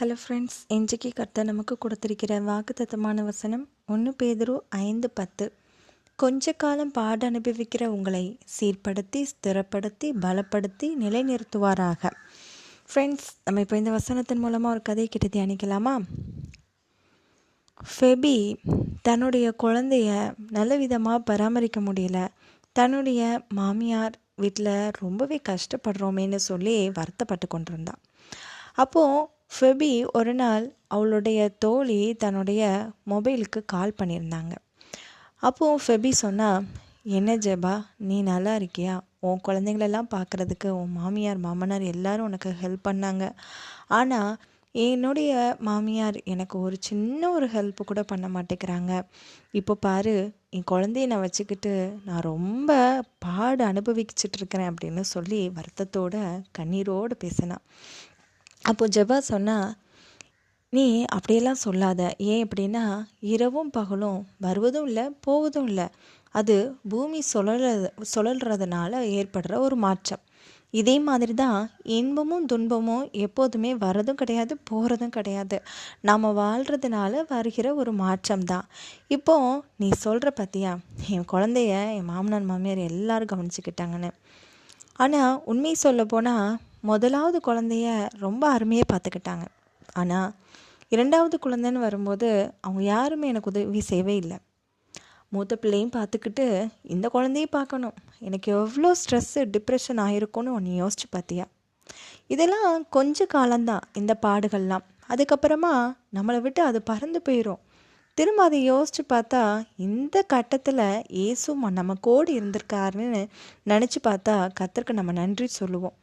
Hello friends இன்றைக்கு கர்த்தர் நமக்கு கொடுத்திருக்கிற வாக்குத்தத்தமான வசனம் ஒன்று பேதுரு ஐந்து பத்து. கொஞ்ச காலம் பாடு அனுபவிக்கிற உங்களை சீர்படுத்தி ஸ்திரப்படுத்தி பலப்படுத்தி நிலைநிறுத்துவாராக. ஃப்ரெண்ட்ஸ் நம்ம இப்போ இந்த வசனத்தின் மூலமாக ஒரு கதையை கிட்ட தியானிக்கலாமா? ஃபெபி தன்னுடைய குழந்தைய நல்ல விதமாக பராமரிக்க முடியல. தன்னுடைய மாமியார் வீட்டில் ரொம்பவே கஷ்டப்படுறோமேன்னு சொல்லி வருத்தப்பட்டு கொண்டிருந்தான் அப்போது ஃபெபி ஒரு நாள் அவளுடைய தோழி தன்னுடைய மொபைலுக்கு கால் பண்ணியிருந்தாங்க. அப்போது ஃபெபி சொன்னா என்ன ஜெபா நீ நல்லா இருக்கியா? உன் குழந்தைங்களெல்லாம் பார்க்குறதுக்கு உன் மாமியார் மாமனார் எல்லாரும் உனக்கு ஹெல்ப் பண்ணாங்க. ஆனால் என்னுடைய மாமியார் எனக்கு ஒரு சின்ன ஒரு ஹெல்ப் கூட பண்ண மாட்டேங்கிறாங்க. இப்போ பாரு என் குழந்தைய நான் வச்சுக்கிட்டு நான் ரொம்ப பாடு அனுபவிச்சுட்டு இருக்கிறேன் அப்படின்னு சொல்லி வருத்தத்தோட கண்ணீரோடு பேசினான் அப்போது ஜெபா சொன்னா நீ அப்படியெல்லாம் சொல்லாத. ஏன் அப்படின்னா இரவும் பகலும் வருவதும் இல்லை போவதும் இல்லை. அது பூமி சுழல சுழல்றதுனால ஏற்படுற ஒரு மாற்றம். இதே மாதிரி தான் இன்பமும் துன்பமும் எப்போதுமே வரதும் கிடையாது போகிறதும் கிடையாது. நாம் வாழ்கிறதுனால வருகிற ஒரு மாற்றம் தான் இப்போ நீ சொல்கிற பற்றியா என் குழந்தைய என் மாமனார் மாமியார் எல்லாரும் கவனிச்சுக்கிட்டாங்கன்னு. ஆனால் உண்மை சொல்ல போனால் முதலாவது குழந்தைய ரொம்ப அருமையாக பார்த்துக்கிட்டாங்க. ஆனால் இரண்டாவது குழந்தைன்னு வரும்போது அவங்க யாருமே எனக்கு உதவி செய்யவே இல்லை. மூத்த பிள்ளையும் பார்த்துக்கிட்டு இந்த குழந்தையும் பார்க்கணும். எனக்கு எவ்வளோ ஸ்ட்ரெஸ்ஸு டிப்ரெஷன் ஆகிருக்கும்னு ஒன்று யோசிச்சு பார்த்தியா? இதெல்லாம் கொஞ்ச காலம்தான் இந்த பாடுகள்லாம். அதுக்கப்புறமா நம்மளை விட்டு அது பறந்து போயிடும் திரும்ப அதை யோசித்து பார்த்தா இந்த கட்டத்தில் இயேசு நம்ம கூட இருந்திருக்காருன்னு நினச்சி பார்த்தா கத்தருக்கு நம்ம நன்றி சொல்லுவோம்.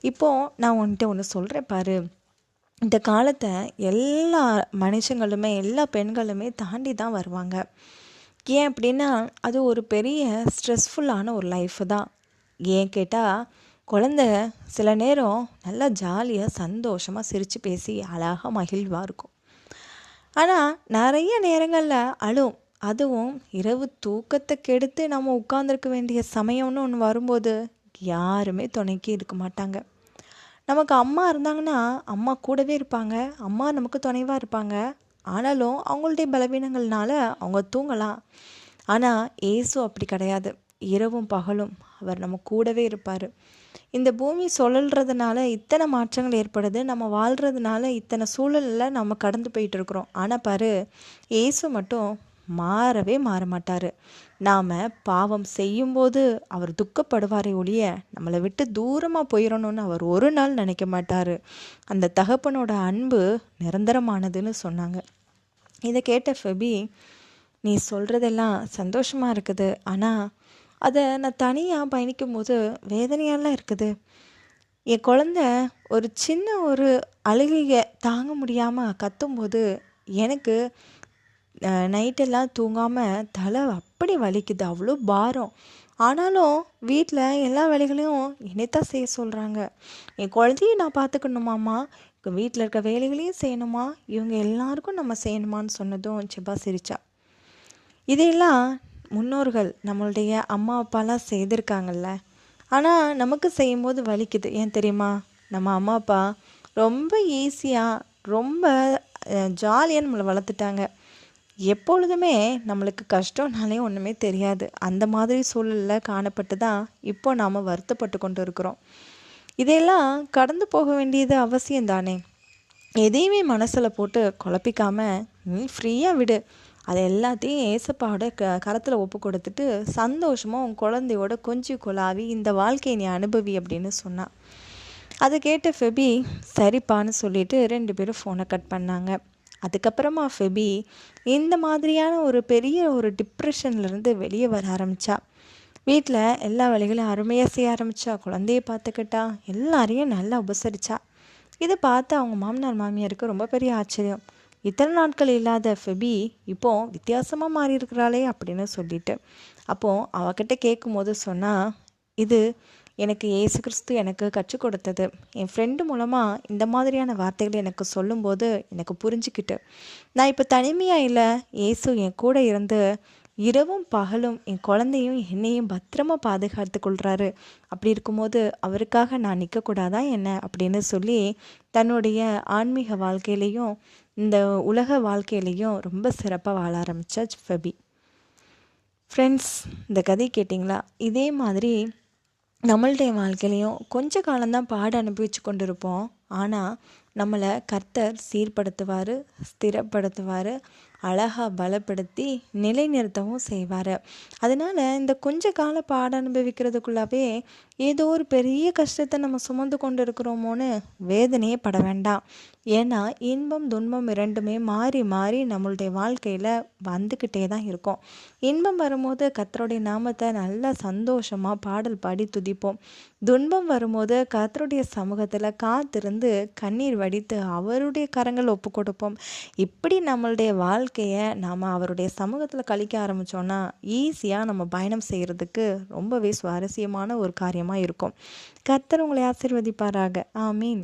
இப்போது நான் உன்கிட்ட ஒன்று சொல்கிறேன் பாரு. இந்த காலத்தை எல்லா மனுஷங்களுமே எல்லா பெண்களுமே தாண்டி தான் வருவாங்க. ஏன் அப்படின்னா அது ஒரு பெரிய ஸ்ட்ரெஸ்ஃபுல்லான ஒரு லைஃப் தான். ஏன் கேட்டால் குழந்த சில நேரம் நல்லா ஜாலியாக சந்தோஷமாக சிரித்து பேசி அழகாக மகிழ்வாக இருக்கும். ஆனால் நிறைய நேரங்களில் அழும். அதுவும் இரவு தூக்கத்தை கெடுத்து நம்ம உட்காந்துருக்க வேண்டிய சமயம்னு ஒன்று வரும்போது யாருமே துணைக்கி இருக்க மாட்டாங்க. நமக்கு அம்மா இருந்தாங்கன்னா அம்மா கூடவே இருப்பாங்க. அம்மா நமக்கு துணைவாக இருப்பாங்க. ஆனாலும் அவங்களுடைய பலவீனங்கள்னால அவங்க தூங்கலாம். ஆனால் ஏசு அப்படி கிடையாது. இரவும் பகலும் அவர் நம்ம கூடவே இருப்பார். இந்த பூமி சுழல்றதுனால இத்தனை மாற்றங்கள் ஏற்படுது. நம்ம வாழ்கிறதுனால இத்தனை சூழலில் நம்ம கடந்து போயிட்டு இருக்கிறோம் ஆனால் பாரு ஏசு மட்டும் மாறவே மாற மாட்டார் நாம் பாவம் செய்யும்போது அவர் துக்கப்படுவாரே ஒழிய நம்மளை விட்டு தூரமாக போயிடணும்னு அவர் ஒரு நாள் நினைக்க மாட்டார். அந்த தகப்பனோட அன்பு நிரந்தரமானதுன்னு சொன்னாங்க. இதை கேட்ட ஃபெபி நீ சொல்கிறதெல்லாம் சந்தோஷமாக இருக்குது. ஆனால் அதை நான் தனியாக பயணிக்கும் போது வேதனையாலாம் இருக்குது. என் குழந்த ஒரு சின்ன ஒரு அழுகையை தாங்க முடியாமல் கத்தும்போது எனக்கு நைட்டெல்லாம் தூங்காமல் தலை அப்படி வலிக்குது. அவ்வளோ பாரம். ஆனாலும் வீட்டில் எல்லா வேலைகளையும் என்னைத்தான் செய்ய சொல்கிறாங்க என் குழந்தையும் நான் பார்த்துக்கணுமாம்மா வீட்டில் இருக்க வேலைகளையும் செய்யணுமா? இவங்க எல்லாருக்கும் நம்ம செய்யணுமான்னு சொன்னதும் செபா சிரிச்சா. இதையெல்லாம் முன்னோர்கள் நம்மளுடைய அம்மா அப்பாலாம் செய்திருக்காங்கல்ல. ஆனால் நமக்கு செய்யும்போது வலிக்குது. ஏன் தெரியுமா? நம்ம அம்மா அப்பா ரொம்ப ஈஸியாக ரொம்ப ஜாலியாக நம்மளை வளர்த்துட்டாங்க. எப்பொழுதுமே நம்மளுக்கு கஷ்டம்னாலே ஒன்றுமே தெரியாது. அந்த மாதிரி சூழலில் காணப்பட்டு தான் இப்போ நாம் வருத்தப்பட்டு கொண்டு இருக்கிறோம். இதையெல்லாம் கடந்து போக வேண்டியது அவசியம் தானே எதையுமே மனசில் போட்டு குழப்பிக்காமல் நீ ஃப்ரீயாக விடு. அதை எல்லாத்தையும் ஏசப்பாவோட க கரத்தில் ஒப்பு கொடுத்துட்டு சந்தோஷமாக உன் குழந்தையோட கொஞ்சி குழாவி இந்த வாழ்க்கையை நீ அனுபவி அப்படின்னு சொன்னான் அதை கேட்ட ஃபெபி சரிப்பான்னு சொல்லிட்டு ரெண்டு பேரும் ஃபோனை கட் பண்ணாங்க. அதுக்கப்புறமா ஃபெபி இந்த மாதிரியான ஒரு பெரிய ஒரு டிப்ரெஷன்லேருந்து வெளியே வர ஆரம்பித்தா வீட்டில் எல்லா வேலைகளையும் அருமையாக செய்ய ஆரம்பித்தா குழந்தைய பார்த்துக்கிட்டா எல்லாரையும் நல்லா உபசரித்தா இதை பார்த்து அவங்க மாமனார் மாமியாருக்கு ரொம்ப பெரிய ஆச்சரியம். இத்தனை நாட்கள் இல்லாத ஃபெபி இப்போ வித்தியாசமாக மாறி இருக்கிறாளே அப்படின்னு சொல்லிட்டு. அப்போது அவகிட்ட கேட்கும் போது சொன்னால் இது எனக்கு ஏசு கிறிஸ்து எனக்கு கற்றுக் கொடுத்தது. என் ஃப்ரெண்டு மூலமாக இந்த மாதிரியான வார்த்தைகள் எனக்கு சொல்லும்போது எனக்கு புரிஞ்சுக்கிட்டு. நான் இப்போ தனிமையாக இல்லை. ஏசு என் கூட இருந்து இரவும் பகலும் என் குழந்தையும் என்னையும் பத்திரமா பாதுகாத்து கொள்கிறாரு அப்படி இருக்கும்போது அவருக்காக நான் நிற்கக்கூடாதா என்ன? அப்படின்னு சொல்லி தன்னுடைய ஆன்மீக வாழ்க்கையிலையும் இந்த உலக வாழ்க்கையிலையும் ரொம்ப சிறப்பாக வாழ ஆரம்பித்தா ஃபெபி. ஃப்ரெண்ட்ஸ் இந்த கதை கேட்டிங்களா? இதே மாதிரி நம்மளுடைய வாழ்க்கையிலையும் கொஞ்ச காலம்தான் பாடு அனுபவிச்சு கொண்டு இருப்போம் ஆனால் நம்மளை கர்த்தர் சீர்படுத்துவார் ஸ்திரப்படுத்துவார். அழகாக பலப்படுத்தி நிலைநிறுத்தவும் செய்வார். அதனால் இந்த கொஞ்ச கால பாட அனுபவிக்கிறதுக்குள்ளாவே ஏதோ ஒரு பெரிய கஷ்டத்தை நம்ம சுமந்து கொண்டு இருக்கிறோமோன்னு வேதனையே பட வேண்டாம். ஏன்னா இன்பம் துன்பம் இரண்டுமே மாறி மாறி நம்மளுடைய வாழ்க்கையில் வந்துக்கிட்டே தான் இருக்கும். இன்பம் வரும்போது கத்தருடைய நாமத்தை நல்லா சந்தோஷமாக பாடல் பாடி துதிப்போம். துன்பம் வரும்போது கத்தருடைய சமூகத்தில் காத்திருந்து கண்ணீர் வடித்து அவருடைய கரங்கள் ஒப்பு கொடுப்போம் இப்படி நம்மளுடைய வாழ்க்கையை நாம் அவருடைய சமூகத்தில் கழிக்க ஆரம்பித்தோன்னா ஈஸியாக நம்ம பயணம் செய்கிறதுக்கு ரொம்பவே சுவாரஸ்யமான ஒரு காரியமாக இருக்கும். கர்த்தர் உங்களை ஆசிர்வதிப்பாராக. ஆமீன்.